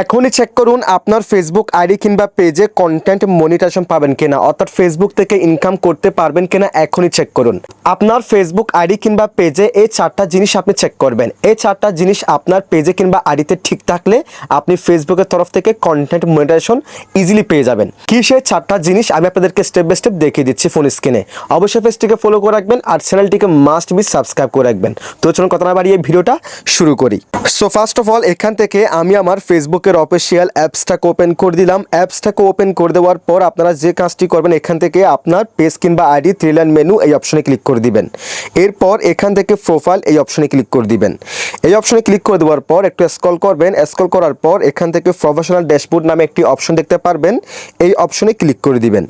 এখনই চেক করুন আপনার ফেসবুক আইডি কিংবা পেজে কন্টেন্ট মনিটাইজেশন পাবেন কিনা, অর্থাৎ ফেসবুক থেকে ইনকাম করতে পারবেন কিনা এখনই চেক করুন। আপনার ফেসবুক আইডি কিংবা পেজে এই চারটা জিনিস আপনি চেক করবেন। এই চারটা জিনিস আপনার পেজে কিংবা আইডিতে ঠিক থাকলে আপনি ফেসবুকের তরফ থেকে কন্টেন্ট মনিটাইজেশন ইজিলি পেয়ে যাবেন। কি সেই চারটা জিনিস আমি আপনাদেরকে স্টেপ বাই স্টেপ দেখিয়ে দিচ্ছি ফোন স্ক্রিনে অবশ্যই পেজটিকে ফলো করে রাখবেন আর চ্যানেলটিকে মাস্ট বি সাবস্ক্রাইব করে রাখবেন। তো চলুন কথা না বাড়িয়ে ভিডিওটা শুরু করি। সো ফার্স্ট অফ অল এখান থেকে আমি আমার ফেসবুকের অফিসিয়াল অ্যাপসটাকে ওপেন করে দিলাম। অ্যাপসটাকে ওপেন করে দেওয়ার পর আপনারা যে কাজটি করবেন, এখান থেকে আপনার পেজ কিংবা আইডি থ্রি লাইন মেনু এই অপশনে ক্লিক করে দিবেন। এরপর এখান থেকে প্রোফাইল এই অপশনে ক্লিক করে দিবেন। এই অপশনে ক্লিক করে দেওয়ার পর একটু স্ক্রল করবেন। স্ক্রল করার পর এখান থেকে প্রফেশনাল ড্যাশবোর্ড নামে একটি অপশন দেখতে পারবেন। এই অপশনে ক্লিক করে দিবেন।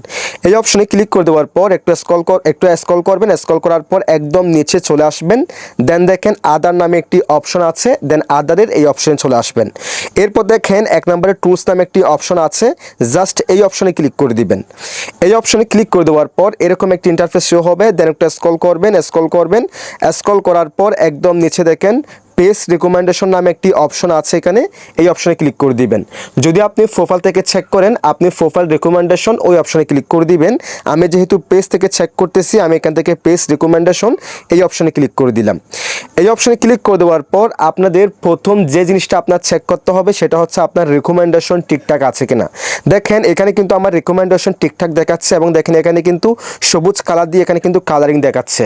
এই অপশনে ক্লিক করে দেওয়ার পর একটু স্ক্রল কর একটু স্ক্রল করবেন। স্ক্রল করার পর একদম নিচে চলে আসবেন। দেন দেখেন আদার নামে একটি অপশন আছে। দেন আদারের এই অপশনে চলে আসবেন। এরপর এক নম্বরে টুলস নামে একটি অপশন আছে। জাস্ট এই অপশনে ক্লিক করে দিবেন। এই অপশনে ক্লিক করে দেওয়ার পর এরকম একটি ইন্টারফেস শো হবে। দেন একটা স্ক্রল করবেন স্ক্রল করবেন। স্ক্রল করার পর একদম নিচে দেখেন পেজ রেকমেন্ডেশন নামে একটি অপশন আছে এখানে। এই অপশনে ক্লিক করে দিবেন। যদি আপনি প্রোফাইল থেকে চেক করেন, আপনি প্রোফাইল রেকমেন্ডেশন ওই অপশনে ক্লিক করে দিবেন। আমি যেহেতু পেজ থেকে চেক করতেছি, আমি এখান থেকে পেজ রেকমেন্ডেশন এই অপশনে ক্লিক করে দিলাম। এই অপশনে ক্লিক করে দেওয়ার পর আপনাদের প্রথম যে জিনিসটা আপনার চেক করতে হবে, সেটা হচ্ছে আপনার রেকমেন্ডেশন ঠিকঠাক আছে কিনা। দেখেন, এখানে কিন্তু আমার রেকমেন্ডেশন ঠিকঠাক দেখাচ্ছে এবং দেখেন, এখানে কিন্তু সবুজ কালার দিয়ে এখানে কিন্তু কালারিং দেখাচ্ছে।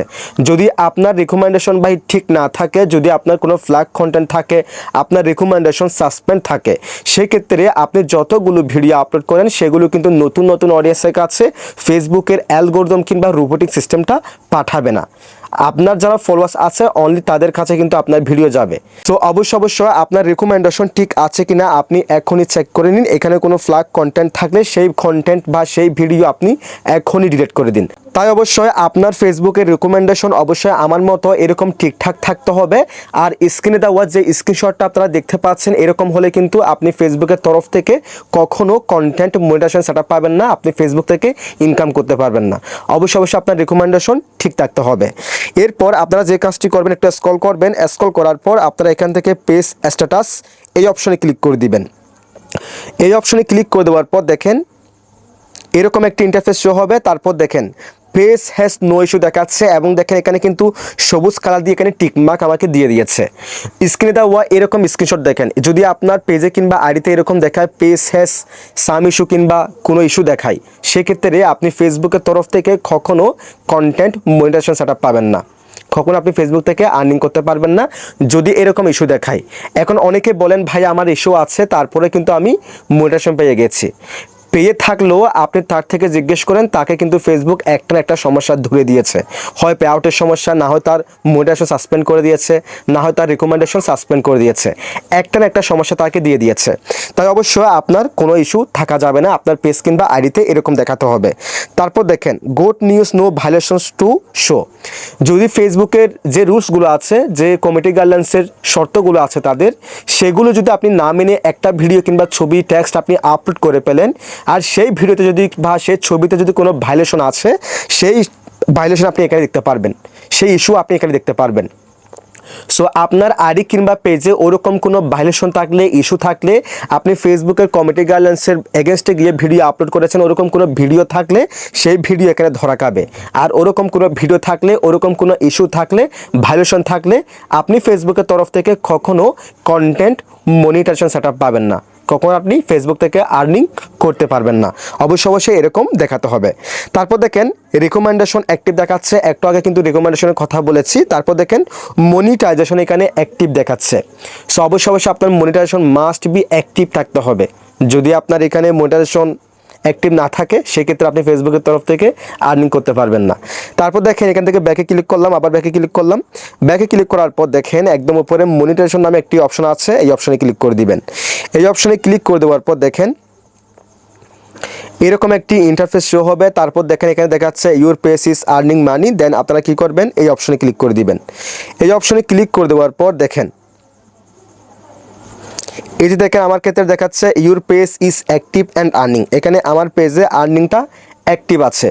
যদি আপনার রেকমেন্ডেশন ভাই ঠিক না থাকে, যদি আপনার কোনো ফ্ল্যাগ কন্টেন্ট থাকে, আপনার রেকমেন্ডেশন সাসপেন্ড থাকে। সেক্ষেত্রে আপনি যতগুলো ভিডিও আপলোড করেন, সেগুলো কিন্তু নতুন নতুন অডিয়েন্সের কাছে ফেসবুকের অ্যালগোরদম কিংবা রোবোটিক সিস্টেমটা পাঠাবে না। আপনার যারা ফলোয়ার্স আছে অনলি তাদের কাছে কিন্তু আপনার ভিডিও যাবে। তো অবশ্য অবশ্যই আপনার রেকমেন্ডেশন ঠিক আছে কিনা আপনি এখনই চেক করে নিন। এখানে কোনো ফ্ল্যাগ কন্টেন্ট থাকলে সেই কন্টেন্ট বা সেই ভিডিও আপনি এখনই ডিলিট করে দিন। তাই অবশ্যই আপনার ফেসবুকের রেকমেন্ডেশন অবশ্যই আমার মতো এরকম ঠিকঠাক থাকতে হবে। আর স্ক্রিনে দেওয়া যে স্ক্রিনশটটা আপনারা দেখতে পাচ্ছেন, এরকম হলে কিন্তু আপনি ফেসবুকের তরফ থেকে কখনো কন্টেন্ট মনিটেশন সেটা পাবেন না। আপনি ফেসবুক থেকে ইনকাম করতে পারবেন না। অবশ্যই অবশ্যই আপনার রেকমেন্ডেশন ঠিক থাকতে হবে। এরপর আপনারা যে কাজটি করবেন, একটু স্কল করবেন। স্কল করার পর আপনারা এখান থেকে পেজ স্ট্যাটাস এই অপশনে ক্লিক করে দিবেন। এই অপশনে ক্লিক করে দেওয়ার পর দেখেন, এরকম একটি ইন্টারফেস শো হবে। তারপর দেখেন পেজ হ্যাজ নো ইস্যু দেখাচ্ছে এবং দেখেন এখানে কিন্তু সবুজ কালার দিয়ে এখানে টিকমার্ক আমাকে দিয়ে দিয়েছে। স্ক্রিনে দেওয়া এরকম স্ক্রিনশট দেখেন, যদি আপনার পেজে কিংবা আইডিতে এরকম দেখায় পেজ হ্যাজ সাম ইস্যু কিংবা কোনো ইস্যু দেখায়, সেক্ষেত্রে আপনি ফেসবুকের তরফ থেকে কখনো কন্টেন্ট মনিটাইজেশন সেট পাবেন না। কখনো আপনি ফেসবুক থেকে আর্নিং করতে পারবেন না, যদি এরকম ইস্যু দেখায়। এখন অনেকে বলেন, ভাই, আমার ইস্যু আছে, তারপরে কিন্তু আমি মোটিভেশন পেয়ে গেছি। পেয়ে থাকলেও আপনি তার থেকে জিজ্ঞেস করেন, তাকে কিন্তু ফেসবুক একটা একটা সমস্যা ধরে দিয়েছে। হয় পে আউটের সমস্যা, না হয় তার মোটিভেশন সাসপেন্ড করে দিয়েছে, না হয় তার রিকমেন্ডেশন সাসপেন্ড করে দিয়েছে। একটা না একটা সমস্যা তাকে দিয়ে দিয়েছে। তাই অবশ্যই আপনার কোনো ইস্যু থাকা যাবে না, আপনার পেজ কিংবা আইডিতে এরকম দেখাতে হবে। তারপর দেখেন goat news no violations to show যদি ফেসবুকের যে রুলসগুলো আছে, যে কমিটি গাইডলাইন্সের শর্তগুলো আছে তাদের, সেগুলো যদি আপনি না মেনে একটা ভিডিও কিংবা ছবি টেক্সট আপনি আপলোড করে পেলেন আর সেই ভিডিওতে যদি বা সেই ছবিতে যদি কোনো ভাইলেশন আছে, সেই ভাইলেশন আপনি এখানে দেখতে পারবেন। সেই ইস্যু আপনি এখানে দেখতে পারবেন। সো আপনার আইডি কিংবা পেজে ওরকম কোনো ভাইলেশন থাকলে ইস্যু থাকলে, আপনি ফেসবুকের কমিটি গাইডলাইন্সের এগেনস্টে গিয়ে ভিডিও আপলোড করেছেন, ওরকম কোনো ভিডিও থাকলে, সেই ভিডিও এখানে ধরা খাবে। আর ওরকম কোনো ভিডিও থাকলে, ওরকম কোনো ইস্যু থাকলে ভাইলেশন থাকলে, আপনি ফেসবুকের তরফ থেকে কখনো কন্টেন্ট মনিটাইজেশন সেট পাবেন না। কখন আপনি ফেসবুক থেকে আর্নিং করতে পারবেন না। অবশ্যই অবশ্যই এরকম দেখাতে হবে। তারপর দেখেন রিকমেন্ডেশন অ্যাক্টিভ দেখাচ্ছে। একটু আগে কিন্তু রিকমেন্ডেশনের কথা বলেছি। তারপর দেখেন মনিটাইজেশন এখানে অ্যাক্টিভ দেখাচ্ছে। সো অবশ্য অবশ্যই আপনার মনিটাইজেশন মাস্ট বি অ্যাক্টিভ থাকতে হবে। যদি আপনার এখানে মনিটাইজেশন অ্যাক্টিভ না থাকে, সেক্ষেত্রে আপনি ফেসবুকের তরফ থেকে আর্নিং করতে পারবেন না। তারপর দেখেন, এখান থেকে ব্যাকে ক্লিক করলাম, আবার ব্যাকে ক্লিক করলাম। ব্যাকে ক্লিক করার পর দেখেন, একদম উপরে মনিটাইজেশন নামে একটি অপশন আছে। এই অপশনে ক্লিক করে দিবেন। এই অপশনে ক্লিক করে দেওয়ার পর দেখেন এরকম একটি ইন্টারফেস শো হবে। তারপর দেখেন, এখানে দেখাচ্ছে your page is earning money then আপনারা কি করবেন? এই অপশনে ক্লিক করে দিবেন। এই অপশনে ক্লিক করে দেওয়ার পর দেখেন, এই যে দেখেন, আমার ক্ষেত্রে দেখাচ্ছে your page is active and earning এখানে আমার পেজে আর্নিংটা অ্যাক্টিভ আছে।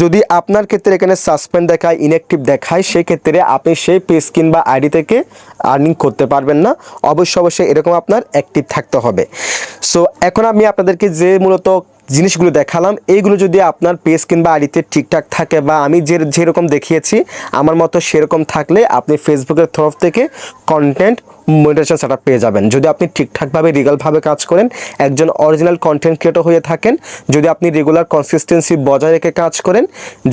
যদি আপনার ক্ষেত্রে এখানে সাসপেন্ড দেখায় ইনঅ্যাক্টিভ দেখায়, সেক্ষেত্রে আপনি সেই পেজ কিংবা আইডি থেকে আর্নিং করতে পারবেন না। অবশ্যই অবশ্যই এরকম আপনার অ্যাক্টিভ থাকতে হবে। সো এখন আমি আপনাদেরকে যে মূলত জিনিসগুলো দেখালাম। এইগুলো যদি আপনার পেজ কিংবা আইডিতে ঠিকঠাক থাকে বা আমি যে যেরকম দেখিয়েছি, আমার মতো সেরকম থাকলে আপনি ফেসবুকের তরফ থেকে কন্টেন্ট মনিটাইজেশন সেট পেয়ে যাবেন। যদি আপনি ঠিকঠাকভাবে রিগালভাবে কাজ করেন, একজন অরিজিনাল কন্টেন্ট ক্রিয়েটর হয়ে থাকেন, যদি আপনি রেগুলার কনসিস্টেন্সি বজায় রেখে কাজ করেন,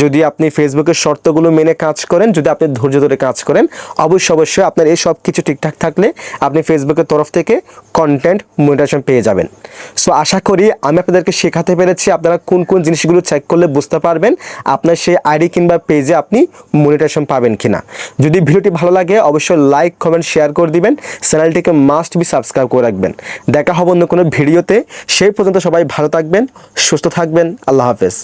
যদি আপনি ফেসবুকের শর্তগুলো মেনে কাজ করেন, যদি আপনি ধৈর্য ধরে কাজ করেন, অবশ্যই অবশ্যই আপনার এই সব কিছু ঠিকঠাক থাকলে আপনি ফেসবুকের তরফ থেকে কন্টেন্ট মনিটাইজেশন পেয়ে যাবেন। সো আশা করি আমি আপনাদেরকে শেখাতে পেরেছি আপনারা কোন কোন জিনিসগুলো চেক করলে বুঝতে পারবেন, আপনার সেই আইডি কিংবা পেজে আপনি মনিটাইজেশন পাবেন কিনা। যদি ভিডিওটি ভালো লাগে, অবশ্যই লাইক কমেন্ট শেয়ার করে দিবেন চ্যানেলটিকে মাস্ট বি সাবস্ক্রাইব করে রাখবেন। দেখা হবে অন্য কোনো ভিডিওতে। সেই পর্যন্ত সবাই ভালো থাকবেন, সুস্থ থাকবেন। আল্লাহ হাফেজ।